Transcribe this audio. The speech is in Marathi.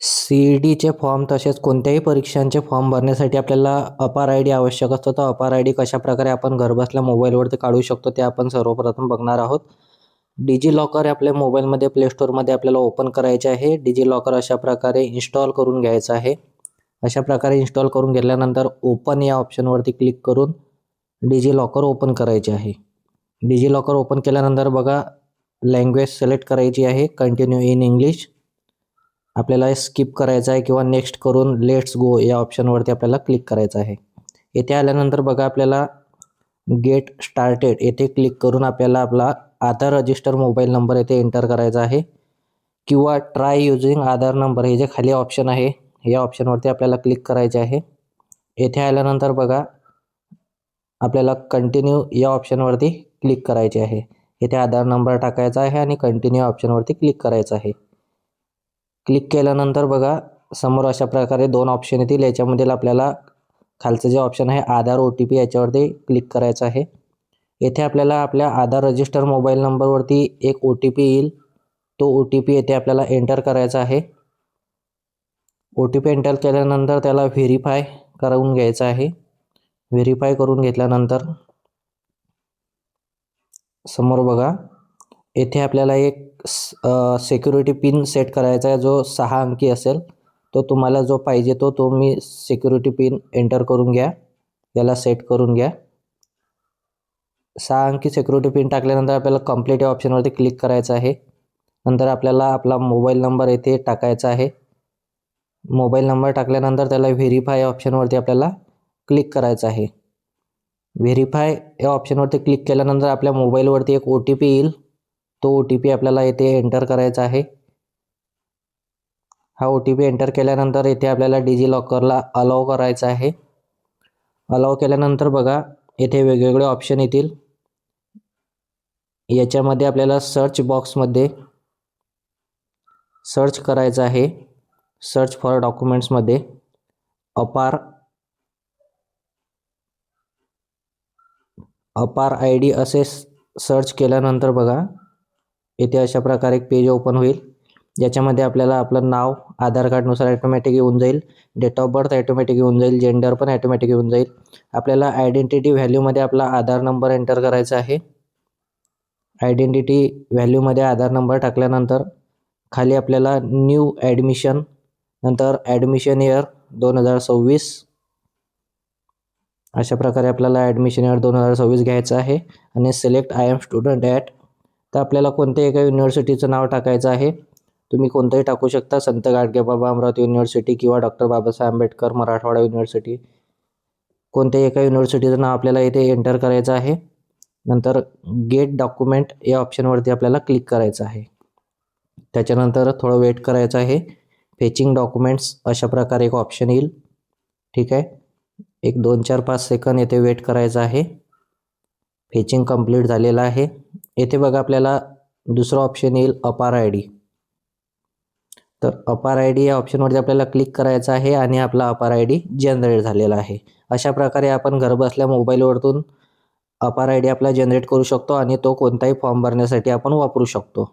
सी ई डीचे फॉर्म तसेच कोणत्याही परीक्षांचे फॉर्म भरण्यासाठी आपल्याला अपार आय डी आवश्यक असतो. तर अपार आय डी कशाप्रकारे आपण घरबसल्या मोबाईलवरती काढू शकतो ते आपण सर्वप्रथम बघणार आहोत. डिजी लॉकर आपल्या मोबाईलमध्ये प्ले स्टोअरमध्ये आपल्याला ओपन करायचे आहे. डिजी लॉकर अशा प्रकारे इन्स्टॉल करून घ्यायचं आहे. अशा प्रकारे इन्स्टॉल करून घेतल्यानंतर ओपन या ऑप्शनवरती क्लिक करून डिजी लॉकर ओपन करायचे आहे. डिजी लॉकर ओपन केल्यानंतर बघा लँग्वेज सिलेक्ट करायची आहे. कंटिन्यू इन इंग्लिश आपल्याला स्किप करायचं आहे किंवा नेक्स्ट करून लेट्स गो या ऑप्शनवरती आपल्याला क्लिक करायचं आहे. येथे आल्यानंतर बघा आपल्याला गेट स्टार्टेड येथे क्लिक करून आपल्याला आपला आधार रजिस्टर मोबाईल नंबर येथे एंटर करायचा आहे. किंवा ट्राय युजिंग आधार नंबर हे जे खाली ऑप्शन आहे या ऑप्शनवरती आपल्याला क्लिक करायचे आहे. येथे आल्यानंतर बघा आपल्याला कंटिन्यू या ऑप्शनवरती क्लिक करायचे आहे. येथे आधार नंबर टाकायचा आहे आणि कंटिन्यू ऑप्शनवरती क्लिक करायचं आहे. क्लिक केल्यानंतर बघा समोर अशा प्रकारे दोन ऑप्शन येतील. याच्यामधील आपल्याला खालचं जे ऑप्शन आहे आधार ओ टी पी याच्यावरती क्लिक करायचं आहे. येथे आपल्याला आपल्या आधार रजिस्टर मोबाईल नंबरवरती एक ओ टी पी येईल. तो ओ टी पी येथे आपल्याला एंटर करायचा आहे. ओ टी पी एंटर केल्यानंतर त्याला व्हेरीफाय करून घ्यायचं आहे. व्हेरीफाय करून घेतल्यानंतर समोर बघा येथे आपल्याला एक सिक्युरिटी पिन सेट करायचा आहे जो सहा अंकी असेल तो तुम्हाला जो पाहिजे तो तुम्ही सिक्युरिटी पिन एंटर करून घ्या. याला सेट करून घ्या. सहा अंकी सिक्युरिटी पिन टाकल्यानंतर आपल्याला कंप्लीट या ऑप्शनवरती क्लिक करायचं आहे. नंतर आपल्याला आपला मोबाईल नंबर येथे टाकायचा आहे. मोबाईल नंबर टाकल्यानंतर त्याला व्हेरीफाय या ऑप्शनवरती आपल्याला क्लिक करायचं आहे. व्हेरीफाय या ऑप्शनवरती क्लिक केल्यानंतर आपल्या मोबाईलवरती एक ओ टी पी येईल. तो ओ टी पी आपल्याला येथे एंटर करायचा आहे. हा ओ टी पी एंटर केल्यानंतर येथे आपल्याला डिजी लॉकरला अलाव करायचा आहे. अलाव केल्यानंतर बघा येथे वेगवेगळे ऑप्शन येतील. याच्यामध्ये आपल्याला सर्च बॉक्समध्ये सर्च करायचं आहे. सर्च फॉर डॉक्युमेंट्समध्ये अपार अपार आय डी असे सर्च केल्यानंतर बघा इथे अशा प्रकारे एक पेज ओपन होईल. ज्याच्यामध्ये आपल्याला आपलं नाव आधार कार्डनुसार ॲटोमॅटिक येऊन जाईल. डेट ऑफ बर्थ ॲटोमॅटिक येऊन जाईल. जेंडर पण ॲटोमॅटिक येऊन जाईल. आपल्याला आयडेंटिटी व्हॅल्यूमध्ये आपला आधार नंबर एंटर करायचा आहे. आयडेंटिटी व्हॅल्यूमध्ये आधार नंबर टाकल्यानंतर खाली आपल्याला न्यू ॲडमिशन नंतर ॲडमिशन इयर दोन हजार सव्वीस. अशा प्रकारे आपल्याला ॲडमिशन इयर दोन हजार सव्वीस घ्यायचं आहे. आणि select I am student at तर आपल्याला कोणत्याही एका युनिव्हर्सिटीचं नाव टाकायचं आहे. तुम्ही कोणतंही टाकू शकता. संत गाडगेबाबा अमरावती युनिव्हर्सिटी किंवा डॉक्टर बाबासाहेब आंबेडकर मराठवाडा युनिव्हर्सिटी कोणत्याही एका युनिव्हर्सिटीचं नाव आपल्याला इथे एंटर करायचं आहे. नंतर गेट डॉक्युमेंट या ऑप्शनवरती आपल्याला क्लिक करायचं आहे. त्याच्यानंतर थोडं वेट करायचं आहे. फेचिंग डॉक्युमेंट्स अशा प्रकारे एक ऑप्शन येईल. ठीक आहे? एक दोन चार पाच सेकंद येथे वेट करायचं आहे. फेचिंग कंप्लीट झालेलं आहे. येथे बघा आपल्याला दुसरं ऑप्शन येईल अपार आय डी तर अपार आय डी या ऑप्शनवरती आपल्याला क्लिक करायचं आहे आणि आपला अपार आय डी जनरेट झालेला आहे. अशा प्रकारे आपण घरबसल्या मोबाईलवरतून अपार आय डी आपला जनरेट करू शकतो आणि तो कोणताही फॉर्म भरण्यासाठी आपण वापरू शकतो.